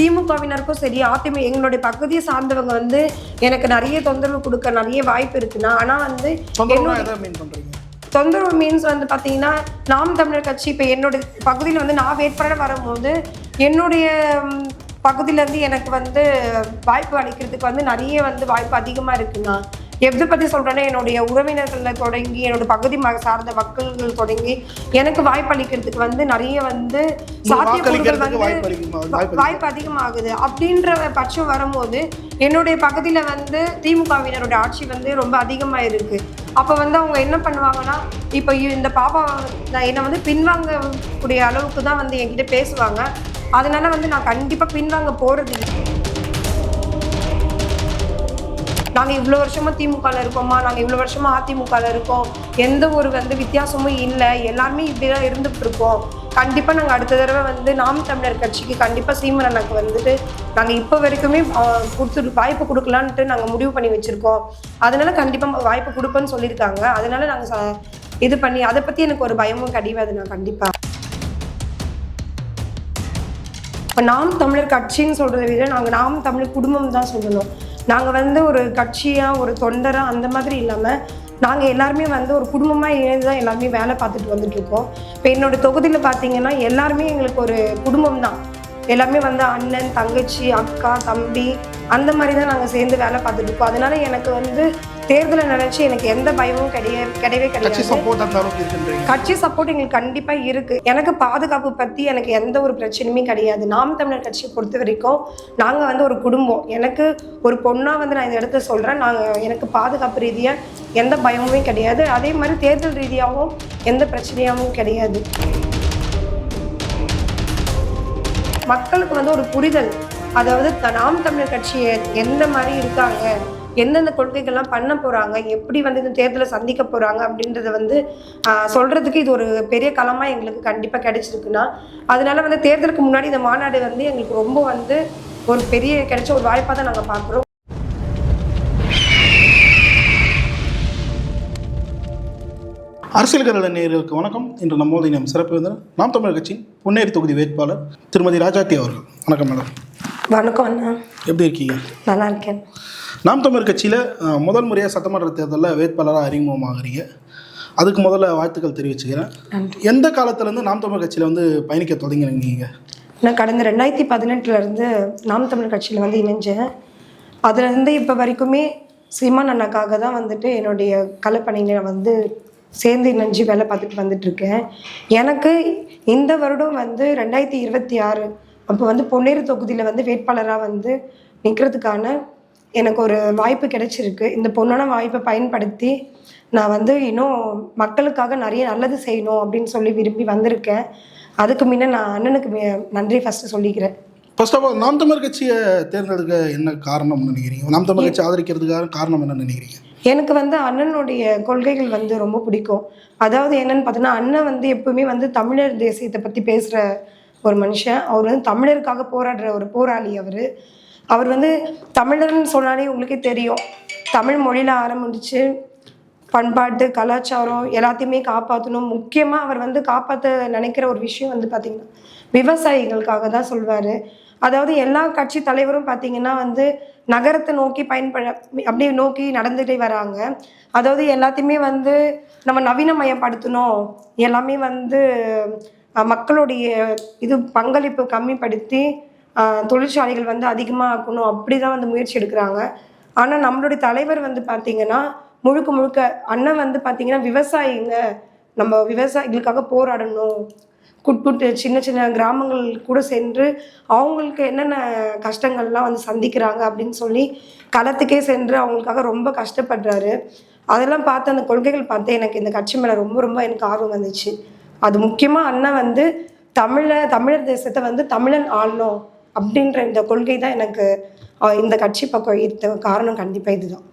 திமுகவினருக்கும் சரி அதிமுக எங்களுடைய பகுதியை சார்ந்தவங்க வந்து எனக்கு நிறைய தொந்தரவு கொடுக்க நிறைய வாய்ப்பு இருக்குண்ணா ஆனால் வந்து தொந்தரவு மீன்ஸ் வந்து பார்த்தீங்கன்னா நாம் தமிழர் கட்சி இப்போ என்னோட பகுதியில் வந்து நான் வேட்பாளர் வரும்போது என்னுடைய பகுதியிலேருந்து எனக்கு வந்து வாய்ப்பு அளிக்கிறதுக்கு வந்து நிறைய வந்து வாய்ப்பு அதிகமாக இருக்குண்ணா எதை பற்றி சொல்கிறேன்னா என்னுடைய உறவினர்களில் தொடங்கி என்னோட பகுதி சார்ந்த மக்கள்கள் தொடங்கி எனக்கு வாய்ப்பு அளிக்கிறதுக்கு வந்து நிறைய வந்து சாத்தியக்கூறுகள் வந்து வாய்ப்பு அதிகமாகுது. அப்படின்ற பட்சம் வரும்போது என்னுடைய பகுதியில் வந்து திமுகவினரோட ஆட்சி வந்து ரொம்ப அதிகமாக இருக்கு அப்போ வந்து அவங்க என்ன பண்ணுவாங்கன்னா இப்போ இந்த பாப்பா நான் என்னை வந்து பின்வாங்கக்கூடிய அளவுக்கு தான் வந்து என்கிட்ட பேசுவாங்க. அதனால வந்து நான் கண்டிப்பாக பின்வாங்க போகிறது இல்லை நாங்கள் இவ்வளோ வருஷமாக திமுகவில் இருக்கோமா நாங்கள் இவ்வளோ வருஷமா அதிமுகவில் இருக்கோம். எந்த ஒரு வந்து வித்தியாசமும் இல்லை. எல்லாருமே இப்படி தான் இருந்துகிட்டு இருக்கோம் கண்டிப்பாக நாங்கள் அடுத்த தடவை வந்து நாம் தமிழர் கட்சிக்கு கண்டிப்பாக சீமன் அண்ணாக்கு வந்துட்டு நாங்கள் இப்போ வரைக்குமே கொடுத்துட்டு வாய்ப்பு கொடுக்கலான்ட்டு நாங்கள் முடிவு பண்ணி வச்சுருக்கோம். அதனால கண்டிப்பாக வாய்ப்பு கொடுப்பேன்னு சொல்லியிருக்காங்க அதனால நாங்கள் இது பண்ணி அதை பற்றி எனக்கு ஒரு பயமும் கிடையாது நான் கண்டிப்பாக இப்போ நாம் தமிழர் கட்சின்னு சொல்கிறத விட நாங்கள் நாம் தமிழர் குடும்பம் தான் சொல்லணும். நாங்கள் வந்து ஒரு கட்சியாக ஒரு தொண்டராக அந்த மாதிரி இல்லாமல் நாங்கள் எல்லாருமே வந்து ஒரு குடும்பமாக இணைந்து தான் எல்லாருமே வேலை பார்த்துட்டு வந்துட்ருக்கோம் இப்போ என்னோட தொகுதியில் பார்த்தீங்கன்னா எல்லாருமே எங்களுக்கு ஒரு குடும்பம் தான் எல்லாமே வந்து அண்ணன் தங்கச்சி அக்கா தம்பி அந்த மாதிரி தான் நாங்கள் சேர்ந்து வேலை பார்த்துட்ருக்கோம் அதனால் எனக்கு வந்து தேர்தலை நினைச்சு எனக்கு எந்த பயமும் கிடையாது கிடையவே கிடையாது. கட்சி சப்போர்ட் எங்களுக்கு கண்டிப்பா இருக்கு. எனக்கு பாதுகாப்பு பத்தி எனக்கு எந்த ஒரு பிரச்சனையுமே கிடையாது. நாம் தமிழர் கட்சியை பொறுத்த வரைக்கும் நாங்க வந்து ஒரு குடும்பம். எனக்கு ஒரு பொண்ணா வந்து நான் இந்த இடத்த சொல்றேன். நாங்க எனக்கு பாதுகாப்பு ரீதியா எந்த பயமுமே கிடையாது. அதே மாதிரி தேர்தல் ரீதியாகவும் எந்த பிரச்சனையாகவும் கிடையாது. மக்களுக்கு வந்து ஒரு புரிதல். அதாவது நாம் தமிழர் கட்சி எ- எந்த மாதிரி இருக்காங்க? எந்தெந்த கொள்கைகள்லாம் பண்ண போறாங்க எப்படி வந்து இந்த தேர்தலை சந்திக்க போறாங்க அப்படின்றத வந்து ஆஹ், சொல்றதுக்கு இது ஒரு பெரிய களமா எங்களுக்கு கண்டிப்பா கிடைச்சிருக்குன்னா அதனால வந்து தேர்தலுக்கு முன்னாடி இந்த மாநாடு வந்து எங்களுக்கு ரொம்ப வந்து ஒரு பெரிய கிடைச்ச ஒரு வாய்ப்பா தான் நாங்க பார்க்குறோம் அரசியல் கரட நேயர்களுக்கு வணக்கம். இன்று நம்மோது நம் சிறப்பு விருந்தினர் நாம் தமிழர் கட்சியின் பொன்னேரி தொகுதி வேட்பாளர் திருமதி ராஜாத்தி அவர்கள். வணக்கம் மேடம். வணக்கம் அண்ணா. எப்படி இருக்கீங்க? நல்லா இருக்கேன். நாம் தமிழர் கட்சியில் முதல் முறையாக சட்டமன்ற தேர்தலில் வேட்பாளராக அறிமுகமாகறீங்க. அதுக்கு முதல்ல வாழ்த்துக்கள் தெரிவிச்சுக்கிறேன். எந்த காலத்துலேருந்து நாம் தமிழர் கட்சியில் வந்து பயணிக்க தொடங்கினீங்க? நான் கடந்த ரெண்டாயிரத்தி பதினெட்டுல இருந்து நாம் தமிழர் கட்சியில் வந்து இணைஞ்சேன். அதுலேருந்து இப்போ வரைக்குமே சீமான் அண்ணாக்காக தான் வந்துட்டு என்னுடைய கலைப்பணியில் நான் வந்து சேர்ந்து இணைஞ்சு வேலை பார்த்துட்டு வந்துட்டு இருக்கேன் எனக்கு இந்த வருடம் வந்து ரெண்டாயிரத்தி இருபத்தி ஆறு அப்போ வந்து பொன்னேறு தொகுதியில் வந்து வேட்பாளராக வந்து நிற்கிறதுக்கான எனக்கு ஒரு வாய்ப்பு கிடைச்சிருக்கு. இந்த பொண்ணான வாய்ப்பை பயன்படுத்தி நான் வந்து இன்னும் மக்களுக்காக நிறைய நல்லது செய்யணும் அப்படின்னு சொல்லி விரும்பி வந்திருக்கேன். அதுக்கு முன்ன நான் அண்ணனுக்கு நன்றி ஃபஸ்ட்டு சொல்லிக்கிறேன். ஃபர்ஸ்ட் ஆஃப் ஆல் நாம் தமிழர் கட்சியை தேர்ந்தெடுக்க என்ன காரணம்னு நினைக்கிறீங்க? நாம் தமிழர் கட்சி ஆதரிக்கிறதுக்காக காரணம் என்ன நினைக்கிறீங்க? எனக்கு வந்து அண்ணனுடைய கொள்கைகள் வந்து ரொம்ப பிடிக்கும். அதாவது என்னன்னு பார்த்தோன்னா அண்ணன் வந்து எப்பவுமே வந்து தமிழர் தேசியத்தை பற்றி பேசுகிற ஒரு மனுஷன். அவர் வந்து தமிழருக்காக போராடுற ஒரு போராளி அவர். அவர் வந்து தமிழர்னு சொன்னாலே உங்களுக்கே தெரியும். தமிழ் மொழியில் ஆரம்பிச்சு பண்பாட்டு கலாச்சாரம் எல்லாத்தையுமே காப்பாற்றணும் முக்கியமாக அவர் வந்து காப்பாற்ற நினைக்கிற ஒரு விஷயம் வந்து பார்த்திங்கன்னா விவசாயிகளுக்காக தான் சொல்வார். அதாவது எல்லா கட்சி தலைவரும் பார்த்தீங்கன்னா வந்து நகரத்தை நோக்கி பயன்பட அப்படியே நோக்கி நடந்துகிட்டே வராங்க. அதாவது எல்லாத்தையுமே வந்து நம்ம நவீனமயப்படுத்தணும். எல்லாமே வந்து மக்களுடைய இது பங்களிப்பு கம்மிப்படுத்தி தொழிற்சாலைகள் வந்து அதிகமாக ஆக்கணும் அப்படி தான் வந்து முயற்சி எடுக்கிறாங்க. ஆனால் நம்மளுடைய தலைவர் வந்து பார்த்தீங்கன்னா முழுக்க முழுக்க அண்ணன் வந்து பார்த்தீங்கன்னா விவசாயிங்க. நம்ம விவசாயிகளுக்காக போராடணும். குட்புட்டு சின்ன சின்ன கிராமங்கள் கூட சென்று அவங்களுக்கு என்னென்ன கஷ்டங்கள்லாம் வந்து சந்திக்கிறாங்க அப்படின்னு சொல்லி களத்துக்கே சென்று அவங்களுக்காக ரொம்ப கஷ்டப்படுறாரு. அதெல்லாம் பார்த்து அந்த கொள்கைகள் பார்த்து எனக்கு இந்த கட்சி மேலே ரொம்ப ரொம்ப எனக்கு ஆர்வம் வந்துச்சு. அது முக்கியமாக அண்ணன் வந்து தமிழ தமிழர் தேசத்தை வந்து தமிழன் ஆளணும். அப்படின்ற இந்த கொள்கை தான் எனக்கு இந்த கட்சி பக்கம் ஈர்த்த காரணம் கண்டிப்பாக இதுதான்.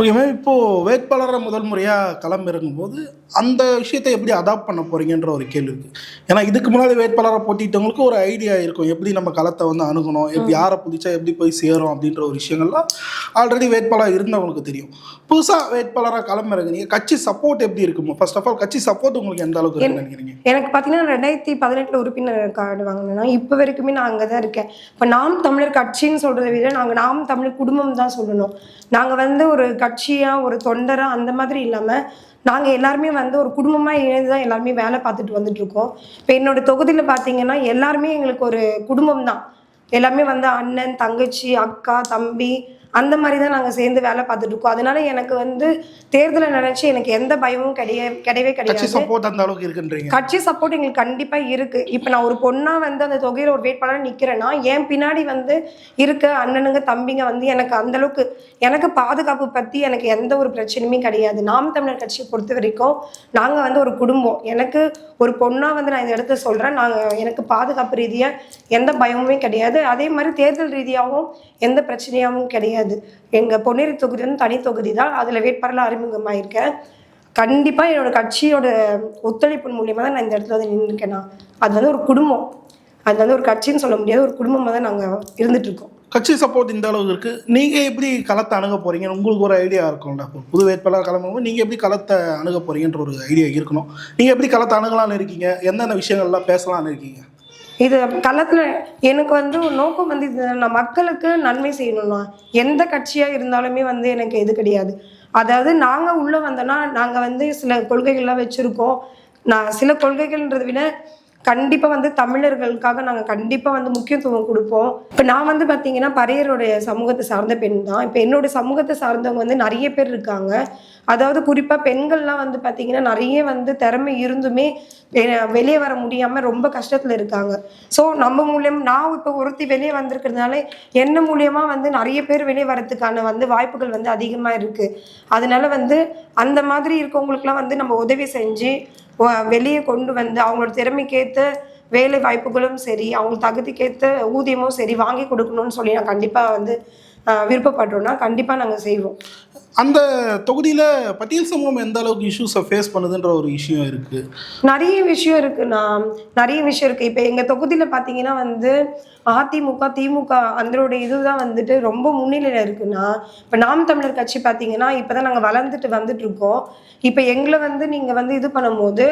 ஓகே மேம் இப்போது வேட்பாளரை முதல் முறையாக களமிறங்கும் போது அந்த விஷயத்தை எப்படி அடாப்ட் பண்ண போகிறீங்கன்ற ஒரு கேள்வி இருக்குது ஏன்னா இதுக்கு முன்னாடி வேட்பாளரை போட்டிட்டவங்களுக்கு ஒரு ஐடியா இருக்கும். எப்படி நம்ம களத்தை வந்து அணுகணும் எப்படி யாரை புதிச்சா எப்படி போய் சேரும் அப்படின்ற ஒரு விஷயங்கள்லாம் ஆல்ரெடி வேட்பாளர் இருந்தவங்களுக்கு தெரியும். புதுசாக வேட்பாளராக களமிறங்குனீங்க கட்சி சப்போர்ட் எப்படி இருக்குமோ? ஃபர்ஸ்ட் ஆஃப் ஆல் கட்சி சப்போர்ட் உங்களுக்கு எந்த அளவுக்கு இருக்குன்னு நினைக்கிறீங்க? எனக்கு பார்த்தீங்கன்னா ரெண்டாயிரத்தி பதினெட்டில் உறுப்பினர் கார்டு வாங்கினேன்னா இப்போ வரைக்குமே நான் அங்கே தான் இருக்கேன். இப்போ நாம் தமிழர் கட்சின்னு சொல்கிறத விட நாங்கள் நாம் தமிழர் குடும்பம் தான் சொல்லணும். நாங்கள் வந்து ஒரு கட்சியாக ஒரு தொண்டராக அந்த மாதிரி இல்லாமல் நாங்கள் எல்லாருமே வந்து ஒரு குடும்பமாக இணைந்து தான் எல்லாருமே வேலை பார்த்துட்டு வந்துட்டு இருக்கோம் இப்போ என்னோட தொகுதியில் பார்த்தீங்கன்னா எல்லாருமே எங்களுக்கு ஒரு குடும்பம் தான் எல்லாமே வந்து அண்ணன் தங்கச்சி அக்கா தம்பி அந்த மாதிரி தான் நாங்கள் சேர்ந்து வேலை பார்த்துட்டு இருக்கோம். அதனால எனக்கு வந்து தேர்தலை நினைச்சு எனக்கு எந்த பயமும் கிடையாது கிடையவே கட்சி கிடையாது. சப்போர்ட் அந்த அளவுக்கு இருக்குன்றீங்க. கட்சி சப்போர்ட் எங்களுக்கு கண்டிப்பா இருக்கு. இப்போ நான் ஒரு பொண்ணா வந்து அந்த தொகையில ஒரு வேட்பாளர் நிக்கிறேன்னா என் பின்னாடி வந்து இருக்க அண்ணனுங்க தம்பிங்க வந்து எனக்கு அந்த அளவுக்கு எனக்கு பாதுகாப்பு பத்தி எனக்கு எந்த ஒரு பிரச்சனையுமே கிடையாது. நாம் தமிழர் கட்சியை பொறுத்த வரைக்கும் நாங்க வந்து ஒரு குடும்பம். எனக்கு ஒரு பொண்ணா வந்து நான் இந்த இடத்த சொல்றேன். நாங்க எனக்கு பாதுகாப்பு ரீதியா எந்த பயமுமே கிடையாது. அதே மாதிரி தேர்தல் ரீதியாகவும் எந்த பிரச்சனையாகவும் கிடையாது. எங்கள் பொன்னேரி தொகுதி வந்து தனி தொகுதி தான் அதில் வேட்பாளர் அறிமுகமாயிருக்கேன் கண்டிப்பாக என்னோட கட்சியோட ஒத்துழைப்பு மூலியமாக தான் நான் இந்த இடத்துல வந்து நின்றுருக்கேன் அது வந்து ஒரு குடும்பம். அது வந்து ஒரு கட்சின்னு சொல்ல முடியாது. ஒரு குடும்பமாக தான் நாங்கள் இருந்துட்டு இருக்கோம் கட்சி சப்போர்ட் இந்த அளவுக்கு இருக்குது நீங்கள் எப்படி களத்தை அணுக போகிறீங்க உங்களுக்கு ஒரு ஐடியா இருக்கும்ல. புது வேட்பாளர் கிளம்பும்போது நீங்கள் எப்படி களத்தை அணுக போகிறீங்கன்ற ஒரு ஐடியா இருக்கணும். நீங்கள் எப்படி களத்தை அணுகலாம்னு இருக்கீங்க? எந்தெந்த விஷயங்கள்லாம் பேசலான்னு இருக்கீங்க? இது களத்தில் எனக்கு வந்து நோக்கம் வந்து இது நான் மக்களுக்கு நன்மை செய்யணும்னா எந்த கட்சியாக இருந்தாலுமே வந்து எனக்கு இது கிடையாது. அதாவது நாங்கள் உள்ளே வந்தோன்னா நாங்கள் வந்து சில கொள்கைகள்லாம் வச்சுருக்கோம். நான் சில கொள்கைகள்ன்றதை விட கண்டிப்பாக வந்து தமிழர்களுக்காக நாங்கள் கண்டிப்பாக வந்து முக்கியத்துவம் கொடுப்போம். இப்போ நான் வந்து பார்த்தீங்கன்னா பறையருடைய சமூகத்தை சார்ந்த பெண் தான். இப்போ என்னோட சமூகத்தை சார்ந்தவங்க வந்து நிறைய பேர் இருக்காங்க. அதாவது குறிப்பாக பெண்கள்லாம் வந்து பார்த்தீங்கன்னா நிறைய வந்து திறமை இருந்துமே வெளியே வர முடியாமல் ரொம்ப கஷ்டத்தில் இருக்காங்க. ஸோ நம்ம மூலியம் நான் இப்போ ஒருத்தி வெளியே வந்திருக்கிறதுனால என்ன மூலியமாக வந்து நிறைய பேர் வெளியே வரதுக்கான வந்து வாய்ப்புகள் வந்து அதிகமாக இருக்குது அதனால வந்து அந்த மாதிரி இருக்கவங்களுக்குலாம் வந்து நம்ம உதவி செஞ்சு வெளியே கொண்டு வந்து அவங்களோட திறமைக்கேற்ற வேலை வாய்ப்புகளும் சரி அவங்க தகுதிக்கேற்ற ஊதியமும் சரி வாங்கி கொடுக்கணும்னு சொல்லி நான் கண்டிப்பாக வந்து ஆஹ், விருப்பப்படுறோம்னா கண்டிப்பாக நாங்கள் செய்வோம். அந்த தொகுதியில பட்டியல் சமூகம் எந்த அளவுக்கு இஷ்யூஸை ஃபேஸ் பண்ணுதுன்ற ஒரு விஷயம் இருக்கு? நிறைய விஷயம் இருக்குண்ணா நிறைய விஷயம் இருக்கு. இப்போ எங்க தொகுதியில பாத்தீங்கன்னா வந்து அதிமுக திமுக அதனுடைய இதுதான் வந்துட்டு ரொம்ப முன்னிலையில இருக்குண்ணா இப்போ நாம் தமிழர் கட்சி பாத்தீங்கன்னா இப்பதான் நாங்க வளர்ந்துட்டு வந்துட்டு இருக்கோம். இப்போ எங்களை வந்து நீங்க வந்து இது பண்ணும்போது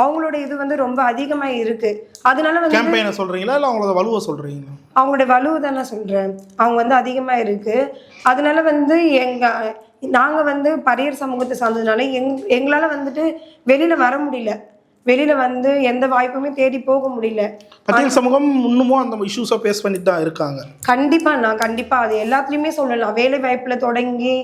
அவங்களோட இது வந்து ரொம்ப அதிகமா இருக்கு. அதனால வந்து கேம்பெயினை சொல்றீங்களா? இல்லை அவங்களோட வலுவை சொல்றீங்களா? அவங்களோட வலுவை தான் சொல்கிறேன் அவங்க வந்து அதிகமாக இருக்குது அதனால வந்து எங்கள் நாங்கள் வந்து பரியர் சமூகத்தை சார்ந்ததுனால எங் எங்களால் வந்துட்டு வெளியில் வர முடியல. வெளியில் வந்து எந்த வாய்ப்புமே தேடி போக முடியல. பட்டியல் சமூகம் இன்னமும் அந்த இஷ்யூஸை ஃபேஸ் பண்ணிட்டு தான் இருக்காங்க. கண்டிப்பாக நான் கண்டிப்பாக அது எல்லாத்துலேயுமே சொல்லலாம். வேலை வாய்ப்பில் தொடங்கி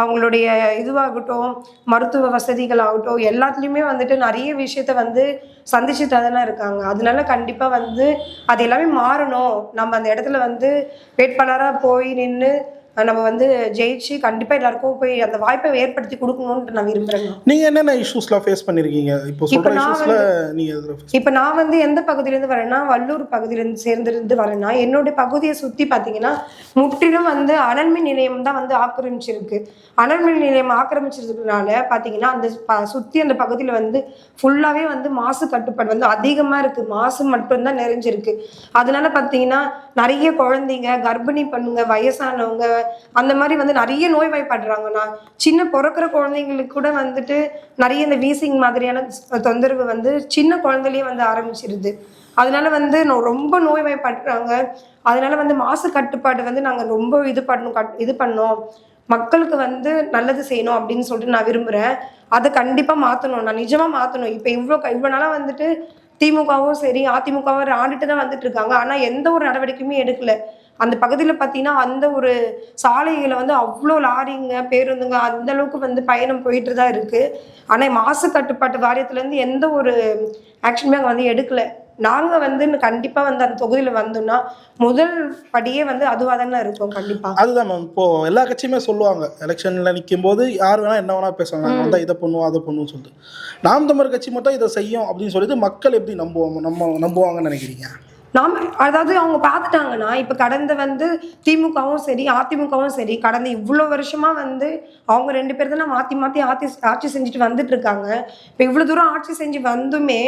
அவங்களுடைய இதுவாகட்டும் மருத்துவ வசதிகள் ஆகட்டும் எல்லாத்துலேயுமே வந்துட்டு நிறைய விஷயத்த வந்து சந்திச்சுட்டு தானே இருக்காங்க. அதனால கண்டிப்பாக வந்து அது எல்லாமே மாறணும். நம்ம அந்த இடத்துல வந்து வேட்பாளராக போய் நின்று நம்ம வந்து ஜெயிச்சு கண்டிப்பாக எல்லாருக்கும் போய் அந்த வாய்ப்பை ஏற்படுத்தி கொடுக்கணும்னு நான் விரும்புகிறேன் நீங்க என்னென்ன இஷ்யூஸ்லாம் ஃபேஸ் பண்ணிருக்கீங்க? இப்போ இப்ப நான் இப்போ நான் வந்து எந்த பகுதியிலேருந்து வரேன்னா வள்ளூர் பகுதியிலேருந்து சேர்ந்திருந்து வரேன்னா என்னுடைய பகுதியை சுற்றி பார்த்தீங்கன்னா முற்றிலும் வந்து அனல்மின் நிலையம் தான் வந்து ஆக்கிரமிச்சிருக்கு. அனல்மின் நிலையம் ஆக்கிரமிச்சிருக்கிறதுனால பார்த்தீங்கன்னா அந்த சுற்றி அந்த பகுதியில் வந்து ஃபுல்லாகவே வந்து மாசு கட்டுப்பாடு வந்து அதிகமாக இருக்குது மாசு மட்டும்தான் நிறைஞ்சிருக்கு. அதனால பார்த்தீங்கன்னா நிறைய குழந்தைங்க கர்ப்பிணி பண்ணுங்க வயசானவங்க அந்த மாதிரி வந்து நிறைய நோய்வாய்ப்படுறாங்கண்ணா சின்ன பிறக்கிற குழந்தைங்களுக்கு கூட வந்துட்டு நிறைய இந்த வீசிங் மாதிரியான தொந்தரவு வந்து சின்ன குழந்தையிலேயே வந்து ஆரம்பிச்சிருது. அதனால வந்து நோ- ரொம்ப நோய்வாய்ப்படுறாங்க. அதனால வந்து மாசு கட்டுப்பாடு வந்து நாங்கள் ரொம்ப இது பண்ணணும் கட் இது பண்ணோம். மக்களுக்கு வந்து நல்லது செய்யணும் அப்படின்னு சொல்லிட்டு நான் விரும்புகிறேன் அதை கண்டிப்பாக மாற்றணும் நான் நிஜமாக மாற்றணும் இப்போ இவ்வளோ இவ்வளோ நாளாக வந்துட்டு திமுகவும் சரி அதிமுகவும் ஆண்டுட்டு தான் வந்துட்டு இருக்காங்க. ஆனால் எந்த ஒரு நடவடிக்கையுமே எடுக்கலை. அந்த பகுதியில் பார்த்தீங்கன்னா அந்த ஒரு சாலைகளை வந்து அவ்வளோ லாரிங்க பேருந்துங்க அந்த அளவுக்கு வந்து பயணம் போயிட்டு தான் இருக்கு. ஆனால் மாசு கட்டுப்பாட்டு வாரியத்துலேருந்து எந்த ஒரு ஆக்ஷனுமே அங்கே வந்து எடுக்கல. நாங்கள் வந்து கண்டிப்பாக வந்து அந்த தொகுதியில் வந்தோம்னா முதல் படியே வந்து அதுவாக தானே இருக்கும் கண்டிப்பாக அதுதான் மேம் இப்போ எல்லா கட்சியுமே சொல்லுவாங்க. எலெக்ஷன்ல நிற்கும் போது யார் வேணா என்ன வேணா பேசுவாங்க நாங்கள் வந்தா இதை பண்ணுவோம் அதை பண்ணுவோம் சொல்லிட்டு. நாம் தமிழர் கட்சி மட்டும் இதை செய்யும் அப்படின்னு சொல்லிட்டு மக்கள் எப்படி நம்புவாங்க நம்ம நம்புவாங்கன்னு நினைக்கிறீங்க? நாம் அதாவது அவங்க பார்த்துட்டாங்கன்னா இப்போ கடந்த வந்து திமுகவும் சரி அதிமுகவும் சரி கடந்த இவ்வளோ வருஷமா வந்து அவங்க ரெண்டு பேர் தான் மாற்றி மாற்றி ஆட்சி ஆட்சி செஞ்சுட்டு வந்துட்டு இருக்காங்க. இப்போ இவ்வளோ தூரம் ஆட்சி செஞ்சு வந்துமே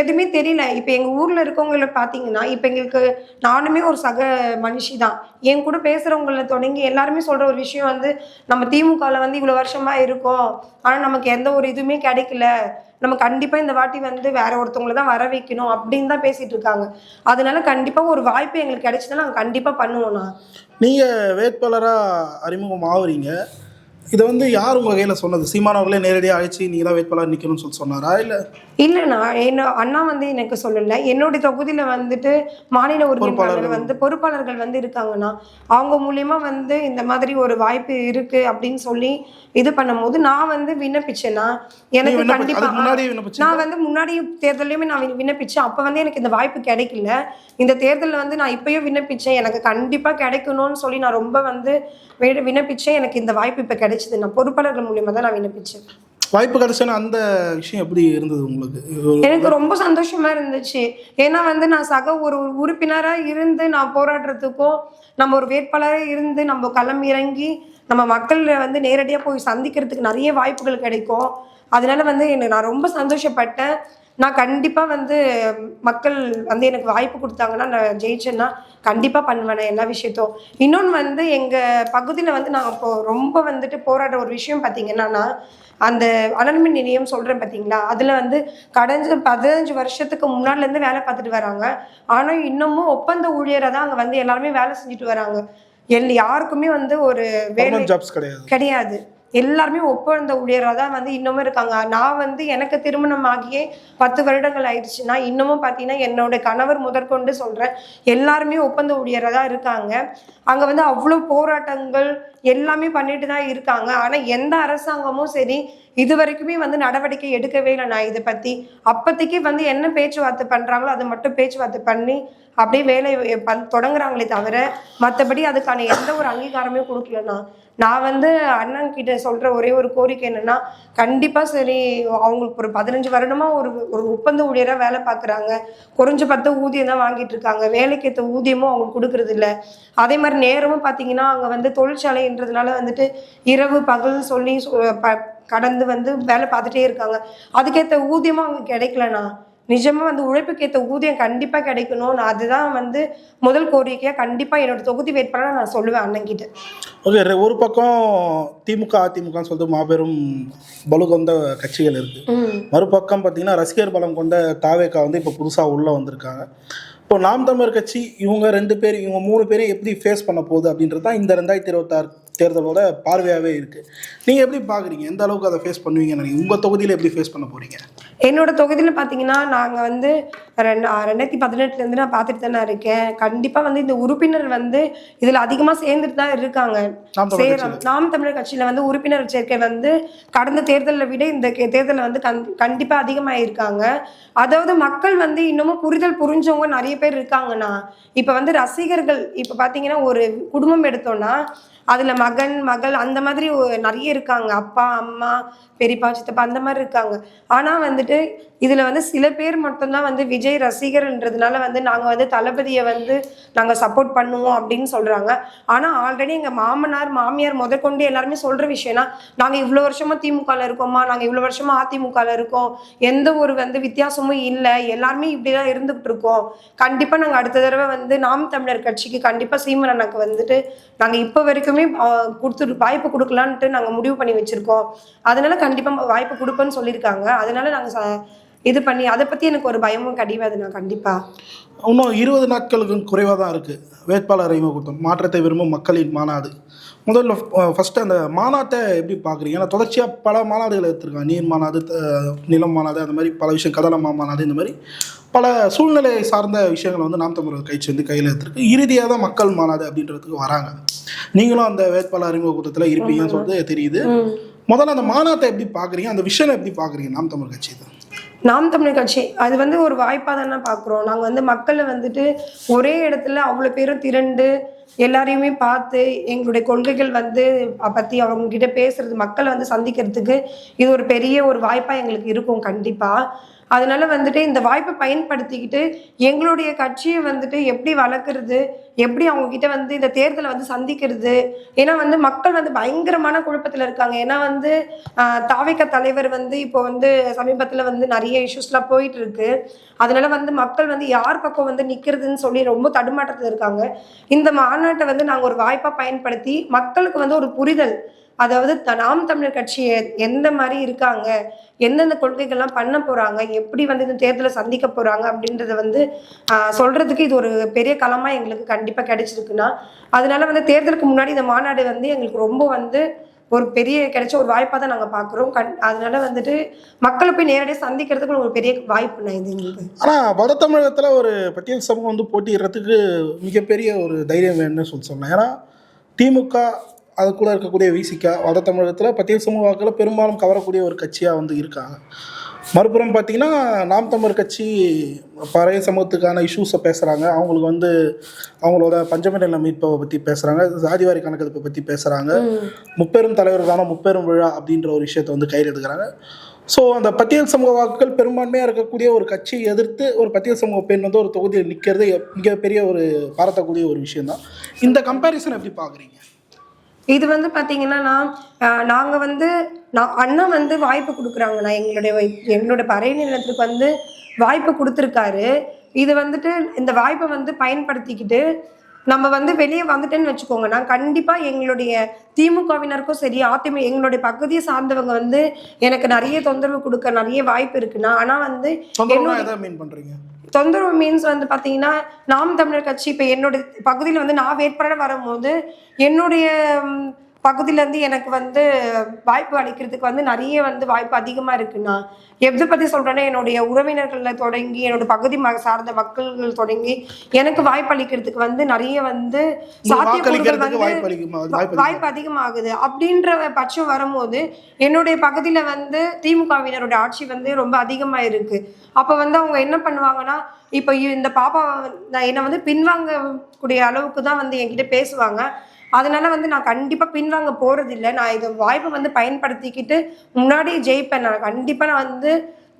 எதுவுமே தெரியல. இப்போ எங்கள் ஊரில் இருக்கவங்கள பார்த்தீங்கன்னா இப்போ எங்களுக்கு நானுமே ஒரு சக மனுஷி தான் என் கூட பேசுகிறவங்கள தொடங்கி எல்லாருமே சொல்கிற ஒரு விஷயம் வந்து நம்ம திமுகவில் வந்து இவ்வளோ வருஷமாக இருக்கோம். ஆனால் நமக்கு எந்த ஒரு இதுவுமே கிடைக்கல. நம்ம கண்டிப்பாக இந்த வாட்டி வந்து வேற ஒருத்தவங்கள தான் வர வைக்கணும் அப்படின்னு தான் பேசிட்டு இருக்காங்க. அதனால கண்டிப்பாக ஒரு வாய்ப்பு எங்களுக்கு கிடைச்சதுன்னா நாங்கள் கண்டிப்பாக பண்ணுவோம்ண்ணா நீங்கள் வேட்பாளராக அறிமுகம் ஆகுறீங்க இதை வந்து யார் உங்கள் கையில் சொன்னது? சீமான் அவர்களே நேரடியாக அழைச்சி நீங்கள் தான் வேட்பாளர் நிற்கணும்னு சொல்லி சொன்னாரா? இல்லை? இல்லைண்ணா என்ன அண்ணா வந்து எனக்கு சொல்லலை. என்னுடைய தொகுதியில் வந்துட்டு மாநில உறுப்பினர்கள் வந்து பொறுப்பாளர்கள் வந்து இருக்காங்கண்ணா. அவங்க மூலியமா வந்து இந்த மாதிரி ஒரு வாய்ப்பு இருக்கு அப்படின்னு சொல்லி இது பண்ணும்போது நான் வந்து விண்ணப்பிச்சேன்னா எனக்கு விண்ணப்பி- கண்டிப்பா அதுக்கு முன்னாடியே விண்ணப்பிச்சீங்களா? நான் வந்து முன்னாடி தேர்தலையுமே நான் விண்ண- விண்ணப்பிச்சேன் அப்போ வந்து எனக்கு இந்த வாய்ப்பு கிடைக்கல. இந்த தேர்தலில் வந்து நான் இப்பயும் விண்ணப்பிச்சேன். எனக்கு கண்டிப்பாக கிடைக்கணும்னு சொல்லி நான் ரொம்ப வந்து விண்ணப்பிச்சேன். எனக்கு இந்த வாய்ப்பு இப்போ கிடைச்சது நான் பொறுப்பாளர்கள் மூலியமா தான் நான் விண்ணப்பிச்சேன். வாய்ப்பு கிடைச்சேன்னா அந்த விஷயம் எப்படி இருந்தது உங்களுக்கு? எனக்கு ரொம்ப சந்தோஷமா இருந்துச்சு. ஏன்னா வந்து நான் சக ஒரு உறுப்பினரா இருந்து நான் போராடுறதுக்கும் நம்ம ஒரு வேட்பாளரா இருந்து நம்ம களம் இறங்கி நம்ம மக்கள் வந்து நேரடியா போய் சந்திக்கிறதுக்கு நிறைய வாய்ப்புகள் கிடைக்கும். அதனால வந்து எனக்கு நான் ரொம்ப சந்தோஷப்பட்டேன். நான் கண்டிப்பா வந்து மக்கள் வந்து எனக்கு வாய்ப்பு கொடுத்தாங்கன்னா நான் ஜெயிச்சேன்னா கண்டிப்பா பண்ணுவேன் எல்லா விஷயத்தும். இன்னொன்று வந்து எங்க பகுதியில் வந்து நான் இப்போ ரொம்ப வந்துட்டு போராடுற ஒரு விஷயம் பார்த்தீங்கன்னா அந்த அனல்மின் நிலையம் சொல்கிறேன் பார்த்தீங்களா அதில் வந்து கடந்த பதினஞ்சு வருஷத்துக்கு முன்னாடிலேருந்து வேலை பார்த்துட்டு வராங்க. ஆனால் இன்னமும் ஒப்பந்த ஊழியராக தான் அங்கே வந்து எல்லாருமே வேலை செஞ்சுட்டு வராங்க. எல் யாருக்குமே வந்து ஒரு வேலை கவர்மெண்ட் ஜாப்ஸ் கிடையாது. கிடையாது. எல்லாருமே ஒப்பந்த ஊழியராக தான் வந்து இன்னமும் இருக்காங்க. நான் வந்து எனக்கு திருமணம் ஆகியே பத்து வருடங்கள் ஆயிடுச்சுன்னா இன்னமும் பார்த்தீங்கன்னா என்னோட கணவர் முதற்கொண்டு சொல்கிறேன் எல்லாருமே ஒப்பந்த ஊழியராக தான் இருக்காங்க. அங்கே வந்து அவ்வளோ போராட்டங்கள் எல்லாமே பண்ணிட்டு தான் இருக்காங்க. ஆனால் எந்த அரசாங்கமும் சரி இது வரைக்குமே வந்து நடவடிக்கை எடுக்கவே இல்லை நான் இதை பற்றி அப்போதைக்கு வந்து என்ன பேச்சுவார்த்தை பண்ணுறாங்களோ அதை மட்டும் பேச்சுவார்த்தை பண்ணி அப்படியே வேலை பண் தொடங்குறாங்களே தவிர மற்றபடி அதுக்கான எந்த ஒரு அங்கீகாரமே கொடுக்கலண்ணா நான். வந்து அண்ணன் கிட்ட சொல்ற ஒரே ஒரு கோரிக்கை என்னன்னா கண்டிப்பா சரி அவங்களுக்கு ஒரு பதினஞ்சு வருடமா ஒரு ஒரு ஒப்பந்த ஊழியராக வேலை பார்க்குறாங்க குறைஞ்ச பத்து ஊதியம் தான் வாங்கிட்டு இருக்காங்க. வேலைக்கு ஏற்ற ஊதியமும் அவங்களுக்கு கொடுக்கறது இல்லை. அதே மாதிரி நேரமும் பார்த்தீங்கன்னா அங்கே வந்து தொழிற்சாலை தொழிற்சாலைன்றதுனால வந்துட்டு இரவு பகல் சொல்லி கடந்து வந்து வேலை பார்த்துட்டே இருக்காங்க. அதுக்கேற்ற ஊதியமும் அவங்க கிடைக்கலண்ணா. நிஜமா வந்து உழைப்புக்கு ஏற்ற ஊதியம் கண்டிப்பா கிடைக்கணும். நான் அதுதான் வந்து முதல் கோரிக்கையா கண்டிப்பா என்னோட தொகுதி வேட்பாளராக நான் சொல்லுவேன் அண்ணன் கிட்ட ஓகே ஒரு பக்கம் திமுக அதிமுகன்னு சொல்லிட்டு மாபெரும் பலு கொண்ட கட்சிகள் இருக்கு. ம். மறுபக்கம் பார்த்தீங்கன்னா ரசிகர் பலம் கொண்ட தாவேக்கா வந்து இப்போ புதுசாக உள்ளே வந்திருக்காங்க. இப்போ நாம் தமிழர் கட்சி இவங்க ரெண்டு பேர் இவங்க மூணு பேரும் எப்படி ஃபேஸ் பண்ண போகுது அப்படின்றது தான் இந்த ரெண்டாயிரத்தி இருபத்தாறு தேர்தலோட பார்வையாகவே இருக்குது நீங்கள் எப்படி பார்க்குறீங்க எந்த அளவுக்கு அதை ஃபேஸ் பண்ணுவீங்கன்னு நினைக்கிறீங்க? உங்கள் தொகுதியில் எப்படி ஃபேஸ் பண்ண போகிறீங்க என்னோட தொகுதியில் பார்த்தீங்கன்னா நாங்கள் வந்து ரெண்டு ரெண்டாயிரத்தி பதினெட்டுலேருந்து நான் பார்த்துட்டு தானே இருக்கேன். கண்டிப்பாக வந்து இந்த உறுப்பினர் வந்து இதில் அதிகமாக சேர்ந்துட்டு தான் இருக்காங்க. சேரம் நாம் தமிழர் கட்சியில் வந்து உறுப்பினர் சேர்க்கை வந்து கடந்த தேர்தலை விட இந்த தேர்தல்ல வந்து கண் கண்டிப்பாக அதிகமாக இருக்காங்க அதாவது மக்கள் வந்து இன்னமும் புரிதல் புரிஞ்சவங்க நிறைய பேர் இருக்காங்கண்ணா இப்போ வந்து ரசிகர்கள் இப்போ பார்த்தீங்கன்னா ஒரு குடும்பம் எடுத்தோம்னா அதில் மகன் மகள் அந்த மாதிரி நிறைய இருக்காங்க. அப்பா அம்மா பெரியப்பா சித்தப்பா அந்த மாதிரி இருக்காங்க. ஆனால் வந்துட்டு இதில் வந்து சில பேர் மட்டும்தான் வந்து விஜய் ரசிகர்ன்றதுனால வந்து நாங்கள் வந்து தளபதியை வந்து நாங்கள் சப்போர்ட் பண்ணுவோம் அப்படின்னு சொல்கிறாங்க ஆனால் ஆல்ரெடி எங்கள் மாமனார் மாமியார் முதற்கொண்டு எல்லாருமே சொல்கிற விஷயம்னா நாங்கள் இவ்வளோ வருஷமாக திமுகவில் இருக்கோமா? நாங்கள் இவ்வளோ வருஷமாக அதிமுகவில் இருக்கோம். எந்த ஒரு வந்து வித்தியாசமும் இல்லை. எல்லாருமே இப்படி தான் இருந்துகிட்டு இருக்கோம். கண்டிப்பாக நாங்கள் அடுத்த தடவை வந்து நாம் தமிழர் கட்சிக்கு கண்டிப்பாக சீமன் அண்ணாக்கு வந்துட்டு நாங்கள் இப்போ வரைக்குமே கொடுத்துட்டு வாய்ப்பு கொடுக்கலான்ட்டு நாங்கள் முடிவு பண்ணி வச்சுருக்கோம். அதனால கண்டிப்பாக வாய்ப்பு கொடுப்பேன்னு சொல்லியிருக்காங்க. அதனால நாங்கள் இது பண்ணி அதை பற்றி எனக்கு ஒரு பயமும் கிடையாதுண்ணா கண்டிப்பாக இன்னும் இருபது நாட்களுக்கு குறைவாக தான் இருக்குது வேட்பாளர் அறிமுகத்தம் மாற்றத்தை விரும்பும் மக்களின் மாநாடு. முதல்ல ஃபஸ்ட்டு அந்த மாநாட்டை எப்படி பார்க்குறீங்க? ஏன்னா தொடர்ச்சியாக பல மாநாடுகள் எடுத்திருக்காங்க. நீர் மாநாடு நிலம் மாநாடு அந்த மாதிரி பல விஷயம் கதலமா மாநாடு இந்த மாதிரி பல சூழ்நிலை சார்ந்த விஷயங்களை வந்து நாம் தமிழர் கட்சி வந்து கையில் எடுத்திருக்கு. இறுதியாக தான் மக்கள் மாநாடு அப்படின்றதுக்கு வராங்க. நீங்களும் அந்த வேட்பாளர் அறிமுக கூட்டத்தில் இருப்பீங்கன்னு சொல்லிட்டு தெரியுது. முதல்ல அந்த மாநாட்டை எப்படி பார்க்குறீங்க? அந்த விஷயம் எப்படி பார்க்குறீங்க? நாம் தமிழர் கட்சி இது நாம் தமிழ் கட்சி. அது வந்து ஒரு வாய்ப்பாக தானே பார்க்குறோம் நாங்கள் வந்து மக்களை வந்துட்டு ஒரே இடத்துல அவ்வளோ பேரும் திரண்டு எல்லாரையுமே பார்த்து எங்களுடைய கொள்கைகள் வந்து பற்றி அவங்க கிட்ட பேசுறது மக்களை வந்து சந்திக்கிறதுக்கு இது ஒரு பெரிய ஒரு வாய்ப்பாக எங்களுக்கு இருக்கும் கண்டிப்பாக அதனால வந்துட்டு இந்த வாய்ப்பை பயன்படுத்திக்கிட்டு எங்களுடைய கட்சியை வந்துட்டு எப்படி வளர்க்குறது எப்படி அவங்க கிட்ட வந்து இந்த தேர்தலை வந்து சந்திக்கிறது. ஏன்னா வந்து மக்கள் வந்து பயங்கரமான குழப்பத்தில் இருக்காங்க. ஏன்னா வந்து ஆஹ், தலைவர் வந்து இப்போ வந்து சமீபத்தில் வந்து நிறைய இஷ்யூஸ்லாம் போயிட்டு இருக்கு அதனால வந்து மக்கள் வந்து யார் பக்கம் வந்து நிற்கிறதுன்னு சொல்லி ரொம்ப தடுமாற்றத்தில் இருக்காங்க. இந்த மாநாட்டை வந்து நாங்கள் ஒரு வாய்ப்பாக பயன்படுத்தி மக்களுக்கு வந்து ஒரு புரிதல் அதாவது த- நாம் தமிழர் கட்சி எந்த மாதிரி இருக்காங்க எந்தெந்த கொள்கைகள்லாம் பண்ண போறாங்க எப்படி வந்து இந்த தேர்தலை சந்திக்க போறாங்க அப்படின்றத வந்து சொல்கிறதுக்கு சொல்றதுக்கு இது ஒரு பெரிய களமா எங்களுக்கு கண்டிப்பா கிடைச்சிருக்குன்னா அதனால வந்து தேர்தலுக்கு முன்னாடி இந்த மாநாடு வந்து எங்களுக்கு ரொம்ப வந்து ஒரு பெரிய கிடைச்ச ஒரு வாய்ப்பாக தான் நாங்கள் பார்க்குறோம் கண் அதனால வந்துட்டு மக்களை போய் நேரடியாக சந்திக்கிறதுக்கு ஒரு பெரிய வாய்ப்பு நான் இது எங்களுக்கு. ஆனால் வட தமிழகத்தில் ஒரு பட்டியல் சமூகம் வந்து போட்டியிடுறதுக்கு மிகப்பெரிய ஒரு தைரியம் வேணும்னு சொல்லி சொன்னேன். ஏன்னா திமுக அதுக்குள்ளே இருக்கக்கூடிய விசிகா வட தமிழகத்தில் பட்டியல் சமூக வாக்களை பெரும்பாலும் கவரக்கூடிய ஒரு கட்சியாக வந்து இருக்காங்க. மறுபுறம் பார்த்தீங்கன்னா நாம் தமிழர் கட்சி பழைய சமூகத்துக்கான இஷ்யூஸை பேசுகிறாங்க அவங்களுக்கு வந்து அவங்களோட பஞ்சமண்டல மீட்பை பற்றி பேசுகிறாங்க சாதிவாரி கணக்கெடுப்பை பற்றி பேசுகிறாங்க முப்பெரும் தலைவருக்கான முப்பெரும் விழா அப்படின்ற ஒரு விஷயத்தை வந்து கையில் எடுக்கிறாங்க. ஸோ அந்த பட்டியல் சமூக வாக்குகள் பெரும்பான்மையாக இருக்கக்கூடிய ஒரு கட்சியை எதிர்த்து ஒரு பட்டியல் சமூக பெண் வந்து ஒரு தொகுதியில் நிற்கிறது மிகப்பெரிய ஒரு பாராட்டக்கூடிய ஒரு விஷயம்தான். இந்த கம்பேரிசன் எப்படி பார்க்குறீங்க இது வந்து பார்த்தீங்கன்னா நான் ஆஹ், நாங்க வந்து நான் அண்ணா வந்து வாய்ப்பு கொடுக்குறாங்க. நான் எங்களுடைய எங்களோட பறை நிலத்துக்கு வந்து வாய்ப்பு கொடுத்துருக்காரு. இது வந்துட்டு இந்த வாய்ப்பை வந்து பயன்படுத்திக்கிட்டு நம்ம வந்து வெளியே வந்துட்டேன்னு வச்சுக்கோங்க. நான் கண்டிப்பா எங்களுடைய திமுகவினருக்கும் சரி அதிமுக எங்களுடைய பகுதியை சார்ந்தவங்க வந்து எனக்கு நிறைய தொந்தரவு கொடுக்க நிறைய வாய்ப்பு இருக்குண்ணா ஆனா வந்து மீன் பண்ணுறீங்க தொந்தரவு மீன்ஸ் வந்து பார்த்தீங்கன்னா நாம் தமிழர் கட்சி இப்போ என்னோட பகுதியில் வந்து நான் வேட்பாளர் வரும்போது என்னுடைய பகுதியிலேருந்து எனக்கு வந்து வாய்ப்பு அளிக்கிறதுக்கு வந்து நிறைய வந்து வாய்ப்பு அதிகமாக இருக்குண்ணா. எதை பற்றி சொல்கிறேன்னா என்னுடைய உறவினர்களில் தொடங்கி என்னோட பகுதி ம சார்ந்த மக்கள்கள் தொடங்கி எனக்கு வாய்ப்பு அளிக்கிறதுக்கு வந்து நிறைய வந்து சாத்தியக்கூறுகள் வாய்ப்பு அதிகமாகுது. அப்படின்ற பட்சம் வரும்போது என்னுடைய பகுதியில வந்து திமுகவினரோட ஆட்சி வந்து ரொம்ப அதிகமா இருக்கு. அப்ப வந்து அவங்க என்ன பண்ணுவாங்கன்னா இப்போ இந்த பாப்பா என்னை வந்து பின்வாங்க கூடிய அளவுக்கு தான் வந்து என்கிட்ட பேசுவாங்க. அதனால வந்து நான் கண்டிப்பா பின்வாங்க போறது இல்ல நான் இதை வாய்ப்பை வந்து பயன்படுத்திக்கிட்டு முன்னாடி ஜெயிப்பேன். நான் கண்டிப்பா நான் வந்து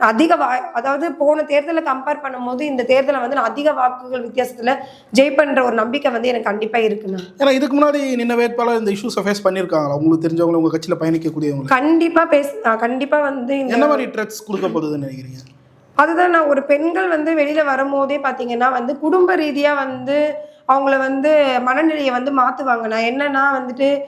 அதிக வா அதாவது போன தேர்தலை கம்பேர் பண்ணும்போது இந்த தேர்தலை வந்து நான் அதிக வாக்குகள் வித்தியாசத்துல ஜெயிப்பேன்ற ஒரு நம்பிக்கை வந்து எனக்கு கண்டிப்பா இருக்குண்ணா ஏன்னா இதுக்கு முன்னாடி நின்ன வேட்பாளர் இந்த இஷ்யூஸை ஃபேஸ் பண்ணியிருக்காங்களா? உங்களுக்கு தெரிஞ்சவங்க உங்கள் கட்சியில் பயணிக்கக்கூடியவங்க கண்டிப்பா பேச நான் கண்டிப்பா வந்து என்ன மாதிரி ட்ரெட்ஸ் கொடுக்கப்படுதுன்னு நினைக்கிறீங்க? அதுதான் நான் ஒரு பெண்கள் வந்து வெளியில வரும்போதே பாத்தீங்கன்னா வந்து குடும்ப ரீதியா வந்து அவங்கள வந்து மனநிலையை வந்து மாற்றுவாங்க நான் என்னன்னா வந்துட்டு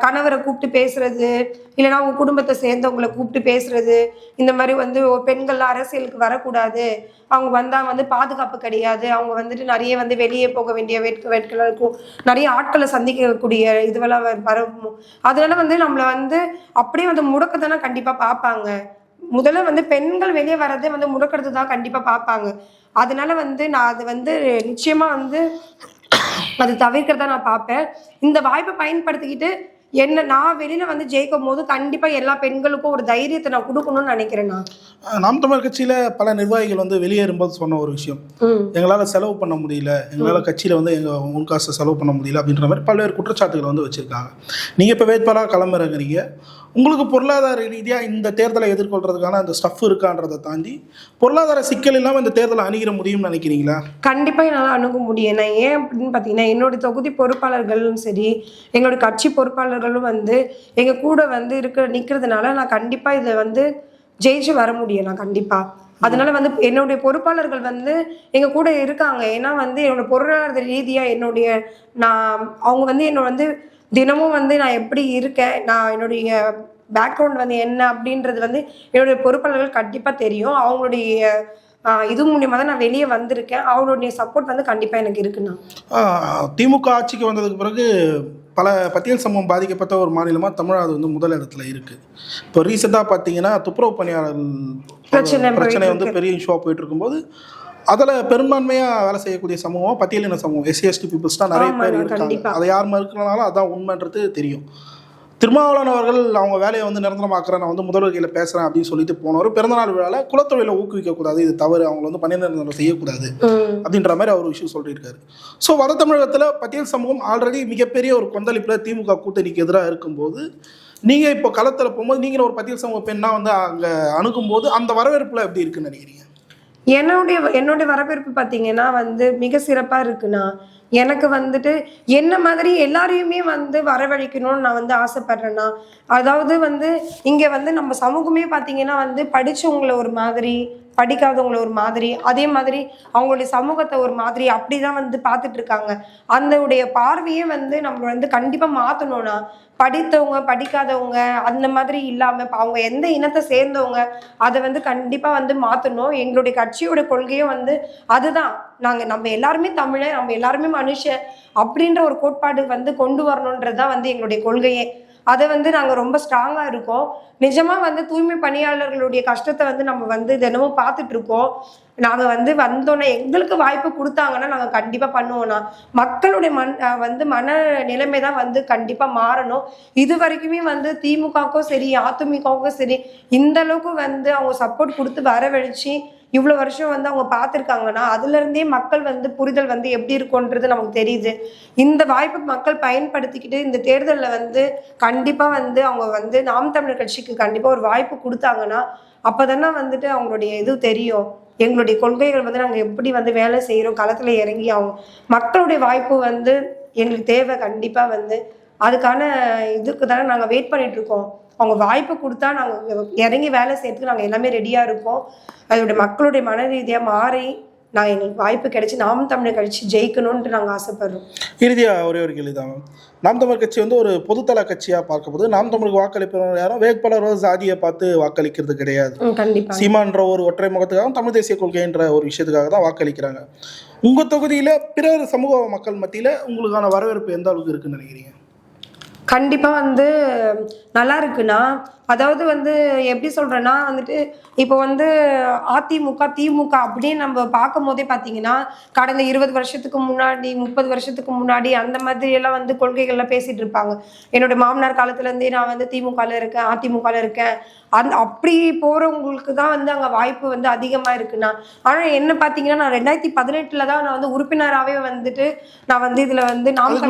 கணவரை கூப்பிட்டு பேசுறது இல்லைன்னா அவங்க குடும்பத்தை சேர்ந்தவங்களை கூப்பிட்டு பேசுறது இந்த மாதிரி வந்து பெண்கள்லாம் அரசியலுக்கு வரக்கூடாது. அவங்க வந்தால் வந்து பாதுகாப்பு கிடையாது. அவங்க வந்துட்டு நிறைய வந்து வெளியே போக வேண்டிய வேட்க வேட்களாக இருக்கும். நிறைய ஆட்களை சந்திக்கக்கூடிய இதுவெல்லாம் வ- வரும். அதனால வந்து நம்மளை வந்து அப்படியே வந்து முடக்கத்தானே கண்டிப்பாக பார்ப்பாங்க. முதல்ல வந்து பெண்கள் வெளியே வர்றதே வந்து முடக்கிறது தான் கண்டிப்பா பார்ப்பாங்க. அதனால வந்து நான் அது வந்து நிச்சயமா வந்து அது தவிர்க்கிறதா நான் பார்ப்பேன். இந்த வாய்ப்பை பயன்படுத்திக்கிட்டு என்ன நான் வெளியில வந்து ஜெயிக்கும் போது கண்டிப்பா எல்லா பெண்களுக்கும் ஒரு தைரியத்தை நான் கொடுக்கணும்னு நினைக்கிறேன் நான். நாம் தமிழர் கட்சியில் பல நிர்வாகிகள் வந்து வெளியேறும்போது சொன்ன ஒரு விஷயம். எங்களால் செலவு பண்ண முடியல. எங்களால் கட்சியில் வந்து எங்கள் உள் காசை செலவு பண்ண முடியல அப்படின்ற மாதிரி பல்வேறு குற்றச்சாட்டுகள் வந்து வச்சுருக்காங்க. நீங்கள் இப்போ வேட்பாளராக களமிறங்குறீங்க. உங்களுக்கு பொருளாதார ரீதியாக இந்த தேர்தலை எதிர்கொள்றதுக்கான அந்த ஸ்டஃப் இருக்கான்றதை தாண்டி பொருளாதார சிக்கல் இல்லாமல் இந்த தேர்தலை அணுகிற முடியும்னு நினைக்கிறீங்களா? கண்டிப்பாக என்னால் அணுக முடியும். நான் ஏன் அப்படின்னு பார்த்தீங்கன்னா என்னுடைய தொகுதி பொறுப்பாளர்களும் சரி எங்களோட கட்சி பொறுப்பாளர்களும் வந்து எங்கள் கூட வந்து இருக்க நிற்கிறதுனால நான் கண்டிப்பாக இதை வந்து ஜெயிச்சு வர முடியும் நான் கண்டிப்பாக அதனால வந்து என்னுடைய பொறுப்பாளர்கள் வந்து எங்க கூட இருக்காங்க. ஏன்னா வந்து என்னோட பொருளாதார ரீதியா என்னுடைய நான் அவங்க வந்து என்னை வந்து தினமும் வந்து நான் எப்படி இருக்கேன் நான் என்னுடைய பேக்ரவுண்ட் வந்து என்ன அப்படின்றது வந்து என்னுடைய பொறுப்பாளர்கள் கண்டிப்பாக தெரியும். அவங்களுடைய இது மூலியமாக தான் நான் வெளியே வந்திருக்கேன். அவங்களுடைய சப்போர்ட் வந்து கண்டிப்பாக எனக்கு இருக்குண்ணா. திமுக ஆட்சிக்கு வந்ததுக்கு பிறகு பல பட்டியல் சமூகம் பாதிக்கப்பட்ட ஒரு மாநிலமாக தமிழ்நாடு வந்து முதல் இடத்துல இருக்குது இப்போ ரீசெண்டாக பார்த்தீங்கன்னா துப்புரவு பணியாளர்கள் பிரச்சனை வந்து பெரிய இஷ்யூவாக போயிட்டு இருக்கும்போது அதில் பெரும்பான்மையாக வேலை செய்யக்கூடிய சமூகம் பட்டியலின சமூகம் எஸ்சி எஸ்டி பீப்புள்ஸ் தான் நிறைய பேர் இருக்காங்க. அதை யார் மறுக்கிறனாலும் அதான் உண்மைன்றது தெரியும். திருமாவளவன் அவர்கள் அவங்க வேலையை வந்து நிரந்தரமாக்குறேன் நான் வந்து முதல்வர் கையில் பேசுகிறேன் அப்படின்னு சொல்லிட்டு போனவர் பிறந்தநாள் விழாவில் குலத்தொழிலை ஊக்குவிக்கக்கூடாது இது தவறு அவங்க வந்து பணி நிரந்தரம் செய்யக்கூடாது அப்படின்ற மாதிரி அவர் விஷயம் சொல்லியிருக்காரு. ஸோ வட தமிழகத்தில் பட்டியல் சமூகம் ஆல்ரெடி மிகப்பெரிய ஒரு கொந்தளிப்பில் திமுக கூட்டணிக்கு எதிராக இருக்கும்போது நீங்கள் இப்போ களத்தில் போகும்போது நீங்கள் ஒரு பட்டியல் சமூக பெண்ணா வந்து அங்கே அணுகும்போது அந்த வரவேற்புல எப்படி இருக்குன்னு நினைக்கிறீங்க? என்னுடைய என்னுடைய வரவேற்பு பார்த்தீங்கன்னா வந்து மிக சிறப்பாக இருக்குண்ணா. எனக்கு வந்துட்டு என்ன மாதிரி எல்லாரையுமே வந்து வரவழைக்கணும்னு நான் வந்து ஆசைப்படுறேன்னா அதாவது வந்து இங்கே வந்து நம்ம சமூகமே பார்த்தீங்கன்னா வந்து படித்தவங்களை ஒரு மாதிரி படிக்காதவங்கள ஒரு மாதிரி அதே மாதிரி அவங்களுடைய சமூகத்தை ஒரு மாதிரி அப்படி தான் வந்து பார்த்துட்டு இருக்காங்க. அந்த பார்வையே வந்து நம்ம வந்து கண்டிப்பாக மாற்றணும்னா படித்தவங்க படிக்காதவங்க அந்த மாதிரி இல்லாமல் இப்போ அவங்க எந்த இனத்தை சேர்ந்தவங்க அதை வந்து கண்டிப்பாக வந்து மாற்றணும் எங்களுடைய கட்சியோட கொள்கையும் வந்து அதுதான். நாங்கள் நம்ம எல்லாருமே தமிழை நம்ம எல்லாருமே மனுஷன் அப்படின்ற ஒரு கோட்பாடு வந்து கொண்டு வரணுன்றது தான் வந்து எங்களுடைய கொள்கையே. அதை வந்து நாங்கள் ரொம்ப ஸ்ட்ராங்காக இருக்கோம். நிஜமாக வந்து தூய்மை பணியாளர்களுடைய கஷ்டத்தை வந்து நம்ம வந்து தினமும் பார்த்துட்டு இருக்கோம். நாங்கள் வந்து வந்தோன்னே எங்களுக்கு வாய்ப்பு கொடுத்தாங்கன்னா நாங்கள் கண்டிப்பாக பண்ணுவோம்னா மக்களுடைய மண் வந்து மன நிலைமை தான் வந்து கண்டிப்பாக மாறணும். இது வரைக்குமே வந்து திமுகவுக்கும் சரி அதிமுகவுக்கும் சரி இந்த அளவுக்கு வந்து அவங்க சப்போர்ட் கொடுத்து வரவழைச்சி இவ்வளோ வருஷம் வந்து அவங்க பார்த்துருக்காங்கன்னா அதுலேருந்தே மக்கள் வந்து புரிதல் வந்து எப்படி இருக்கும்ன்றது நமக்கு தெரியுது. இந்த வாய்ப்பை மக்கள் பயன்படுத்திக்கிட்டு இந்த தேர்தலில் வந்து கண்டிப்பாக வந்து அவங்க வந்து நாம் தமிழர் கட்சிக்கு கண்டிப்பாக ஒரு வாய்ப்பு கொடுத்தாங்கன்னா அப்போ தானே வந்துட்டு அவங்களுடைய இது தெரியும். எங்களுடைய கொள்கைகள் வந்து நாங்கள் எப்படி வந்து வேலை செய்கிறோம் களத்தில் இறங்கி அவங்க மக்களுடைய வாய்ப்பு வந்து எங்களுக்கு தேவை கண்டிப்பாக வந்து. அதுக்கான இதுக்கு தானே நாங்கள் வெயிட் பண்ணிகிட்ருக்கோம் இருக்கோம். அவங்க வாய்ப்பு கொடுத்தா நாங்கள் இறங்கி வேலை செய்யறதுக்கு நாங்கள் எல்லாமே ரெடியாக இருக்கோம் அதோட மக்களுடைய மன ரீதியாக மாறி நாங்கள் எங்களுக்கு வாய்ப்பு கிடைச்சி நாம் தமிழர் கழிச்சு ஜெயிக்கணும்ன்ட்டு நாங்கள் ஆசைப்படுறோம். இறுதியாக ஒரே ஒரு கேள்வி தான் நாம் தமிழ் கட்சி வந்து ஒரு பொதுத்தள கட்சியாக பார்க்கும்போது நாம் தமிழுக்கு வாக்களிப்பவர் யாரும் வேட்பாளரோ சாதியை பார்த்து வாக்களிக்கிறது கிடையாது. ம், கண்டிப்பா சீமான்ற ஒரு ஒற்றை முகத்துக்காகவும் தமிழ் தேசிய கொள்கைன்ற ஒரு விஷயத்துக்காக தான் வாக்களிக்கிறாங்க. உங்கள் தொகுதியில் பிறர் சமூக மக்கள் மத்தியில் உங்களுக்கான வரவேற்பு எந்த அளவுக்கு இருக்குன்னு நினைக்கிறீங்க? கண்டிப்பாக வந்து நல்லா இருக்குண்ணா. அதாவது வந்து எப்படி சொல்கிறேன்னா வந்துட்டு இப்போ வந்து அதிமுக திமுக அப்படின்னு நம்ம பார்க்கும் போதே பார்த்தீங்கன்னா கடந்த இருபது வருஷத்துக்கு முன்னாடி முப்பது வருஷத்துக்கு முன்னாடி அந்த மாதிரி எல்லாம் வந்து கொள்கைகள்லாம் பேசிட்டு இருப்பாங்க. என்னோட மாமனார் காலத்துலேருந்தே நான் வந்து திமுகவில் இருக்கேன் அதிமுகவில் இருக்கேன். அந்த அப்படி போகிறவங்களுக்கு தான் வந்து அங்கே வாய்ப்பு வந்து அதிகமாக இருக்குண்ணா. ஆனால் என்ன பார்த்தீங்கன்னா நான் ரெண்டாயிரத்தி பதினெட்டில் தான் நான் வந்து உறுப்பினராகவே வந்துட்டு நான் வந்து இதில் வந்து நாம்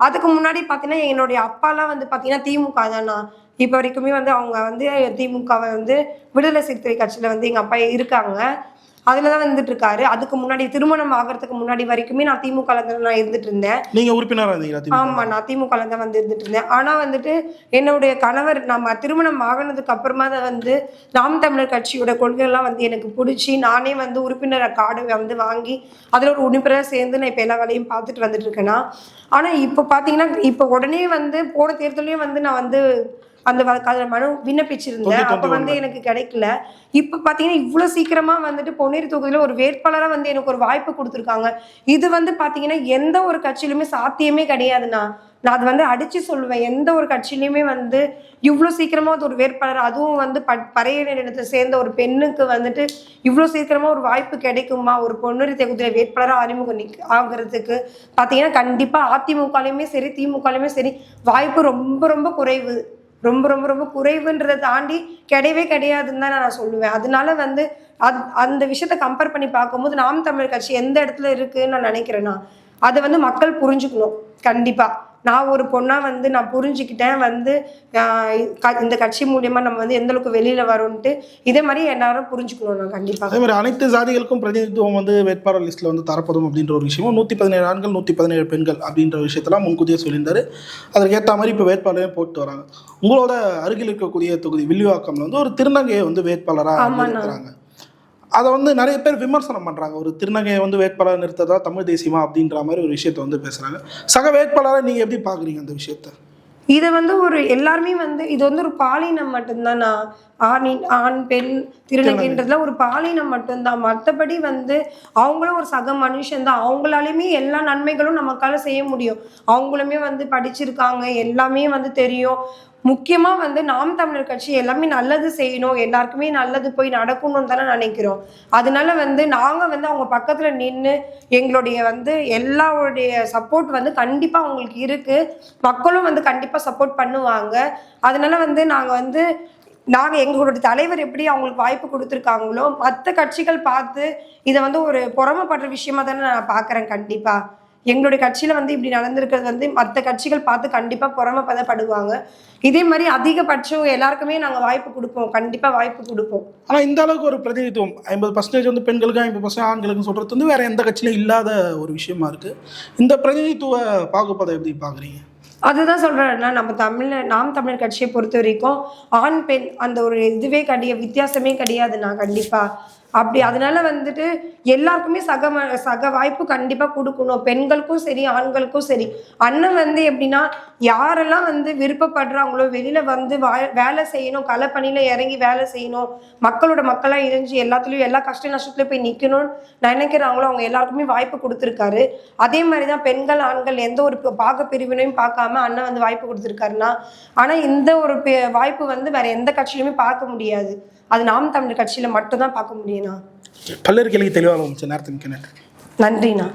அதுக்கு முன்னாடி பார்த்தீங்கன்னா என்னுடைய அப்பாலாம் வந்து பார்த்தீங்கன்னா திமுக தானா? இப்போ வரைக்குமே வந்து அவங்க வந்து திமுகவை வந்து விடுதலை சிறுத்தை கட்சியில் வந்து எங்கள் அப்பா இருக்காங்க. அதில் தான் வந்துட்டு இருக்காரு அதுக்கு முன்னாடி திருமணம் ஆகிறதுக்கு முன்னாடி வரைக்குமே நான் திமுக நான் இருந்துட்டு இருந்தேன் இருந்தீங்களா திமுக? ஆமா நான் திமுக தான் வந்து இருந்துட்டு இருந்தேன் ஆனா வந்துட்டு என்னுடைய கணவர் நம்ம திருமணம் ஆகினதுக்கு அப்புறமா தான் வந்து நாம் தமிழர் கட்சியோட கொள்கைகள்லாம் வந்து எனக்கு பிடிச்சி நானே வந்து உறுப்பினர் கார்டு வந்து வாங்கி அதில் ஒரு உறுப்பினராக சேர்ந்து நான் இப்போ எல்லா வேலையும் பார்த்துட்டு வந்துட்டு இருக்கேன்னா ஆனா இப்போ பார்த்தீங்கன்னா இப்போ உடனே வந்து போன தேர்தலையும் வந்து நான் வந்து அந்த மனு விண்ணப்பிச்சிருந்தேன். அப்போ வந்து எனக்கு கிடைக்கல. இப்போ பார்த்தீங்கன்னா இவ்வளோ சீக்கிரமாக வந்துட்டு பொன்னேரி தொகுதியில் ஒரு வேட்பாளராக வந்து எனக்கு ஒரு வாய்ப்பு கொடுத்துருக்காங்க. இது வந்து பார்த்தீங்கன்னா எந்த ஒரு கட்சியிலுமே சாத்தியமே கிடையாதுண்ணா. நான் அது வந்து அடிச்சு சொல்லுவேன். எந்த ஒரு கட்சியிலையுமே வந்து இவ்வளோ சீக்கிரமா அது ஒரு வேட்பாளர் அதுவும் வந்து ப பறைய நிலத்தை சேர்ந்த ஒரு பெண்ணுக்கு வந்துட்டு இவ்வளோ சீக்கிரமா ஒரு வாய்ப்பு கிடைக்குமா? ஒரு பொன்னுரி தொகுதியில் வேட்பாளராக அறிமுகம் நிக் ஆகிறதுக்கு பார்த்தீங்கன்னா கண்டிப்பாக அதிமுகலையுமே சரி திமுகலையுமே சரி வாய்ப்பு ரொம்ப ரொம்ப குறைவு. ரொம்ப ரொம்ப ரொம்ப குறைவுன்றதை தாண்டி கிடையவே கிடையாதுன்னு தான் நான் சொல்லுவேன். அதனால வந்து அது அந்த விஷயத்த கம்பேர் பண்ணி பார்க்கும்போது நாம் தமிழ் கட்சி எந்த இடத்துல இருக்குன்னு நான் நினைக்கிறேன்னா அதை வந்து மக்கள் புரிஞ்சுக்கணும். கண்டிப்பாக நான் ஒரு பொண்ணா வந்து நான் புரிஞ்சுக்கிட்டேன் வந்து இந்த கட்சி மூலியமா நம்ம வந்து எந்த அளவுக்கு வெளியில வரோன்ட்டு இதே மாதிரி எல்லாரும் புரிஞ்சுக்கணும் நான் கண்டிப்பா. அதே மாதிரி அனைத்து ஜாதிகளுக்கும் பிரதிநிதித்துவம் வந்து வேட்பாளர் லிஸ்ட்டில் வந்து தரப்படும் அப்படின்ற ஒரு விஷயமும் நூற்றி பதினேழு ஆண்கள் நூற்றி பதினேழு பெண்கள் அப்படின்ற விஷயத்தெல்லாம் முன்கூட்டியே சொல்லியிருந்தாரு. அதற்கு ஏற்ற மாதிரி இப்போ வேட்பாளரையும் போட்டு வராங்க. உங்களோட அருகில் இருக்கக்கூடிய தொகுதி வில்லிவாக்கம்ல வந்து ஒரு திருநங்கையை வந்து வேட்பாளராக. இருக்கிறாங்க அதை வந்து நிறைய பேர் விமர்சனம் பண்ணுறாங்க ஒரு திருநங்கையை வந்து வேட்பாளர் நிறுத்ததா தமிழ் தேசியமா அப்படின்ற மாதிரி ஒரு விஷயத்தை வந்து பேசுகிறாங்க சக வேட்பாளரை நீங்கள் எப்படி பார்க்குறீங்க அந்த விஷயத்தை? இதை வந்து ஒரு எல்லாருமே வந்து இது வந்து ஒரு பாலினம் மட்டும்தான். நான் ஆணின் ஆண் பெண் திருநங்கைன்றதுல ஒரு பாலினம் மட்டும்தான். மற்றபடி வந்து அவங்களும் ஒரு சக மனுஷன் தான் அவங்களாலையுமே எல்லா நன்மைகளும் நமக்கால செய்ய முடியும். அவங்களுமே வந்து படிச்சிருக்காங்க. எல்லாமே வந்து தெரியும். முக்கியமாக வந்து நாம் தமிழர் கட்சி எல்லாமே நல்லது செய்யணும் எல்லாருக்குமே நல்லது போய் நடக்கணும்னு தானே நினைக்கிறோம். அதனால வந்து நாங்கள் வந்து அவங்க பக்கத்தில் நின்று எங்களுடைய வந்து எல்லாருடைய சப்போர்ட் வந்து கண்டிப்பாக அவங்களுக்கு இருக்குது மக்களும் வந்து கண்டிப்பாக சப்போர்ட் பண்ணுவாங்க. அதனால வந்து நாங்கள் வந்து நாங்கள் எங்களுடைய தலைவர் எப்படி அவங்களுக்கு வாய்ப்பு கொடுத்துருக்காங்களோ மற்ற கட்சிகள் பார்த்து இதை வந்து ஒரு பொறாமைப்படுற விஷயமா தானே நான் பார்க்குறேன் கண்டிப்பாக எங்களுடைய கட்சியில் வந்து இப்படி நடந்திருக்கிறது வந்து மற்ற கட்சிகள் பார்த்து கண்டிப்பாக பொறாமப்பதப்படுவாங்க இதே மாதிரி அதிகபட்சம் எல்லாருக்குமே நாங்கள் வாய்ப்பு கொடுப்போம். கண்டிப்பாக வாய்ப்பு கொடுப்போம். ஆனால் இந்த அளவுக்கு ஒரு பிரதிநிதித்துவம் ஐம்பது பர்சன்டேஜ் வந்து பெண்களுக்கு ஐம்பது பர்சன்ட் ஆண்களுக்கு சொல்கிறது வந்து வேற எந்த கட்சியிலும் இல்லாத ஒரு விஷயமா இருக்கு. இந்த பிரதிநிதித்துவ பாகுபாதை எப்படி பார்க்குறீங்க அதுதான் சொல்கிறேன்னா நம்ம தமிழ் நாம் தமிழர் கட்சியை பொறுத்த வரைக்கும் ஆண் பெண் அந்த ஒரு இதுவே கிடையாது வித்தியாசமே கிடையாதுண்ணா. கண்டிப்பாக அப்படி அதனால வந்துட்டு எல்லாருக்குமே சக சக வாய்ப்பு கண்டிப்பாக கொடுக்கணும். பெண்களுக்கும் சரி ஆண்களுக்கும் சரி. அண்ணன் வந்து எப்படின்னா யாரெல்லாம் வந்து விருப்பப்படுறாங்களோ வெளியில் வந்து வா வேலை செய்யணும் களப்பணியில் இறங்கி வேலை செய்யணும் மக்களோட மக்களாக இணைஞ்சு எல்லாத்துலேயும் எல்லா கஷ்ட நஷ்டத்துலையும் போய் நிற்கணும்னு நினைக்கிறாங்களோ அவங்க எல்லாருக்குமே வாய்ப்பு கொடுத்துருக்காரு. அதே மாதிரி தான் பெண்கள் ஆண்கள் எந்த ஒரு பாக பிரிவினையும் பார்க்காம அண்ணன் வந்து வாய்ப்பு கொடுத்துருக்காருன்னா ஆனால் இந்த ஒரு பெ- வாய்ப்பு வந்து வேற எந்த கட்சியிலுமே பார்க்க முடியாது. அது நாம் தமிழர் கட்சியில் மட்டும்தான் பார்க்க முடியும்ண்ணா பல்லர் கேள்வி தெளிவாக நேரத்துக்கு நன்றி. நன்றிண்ணா.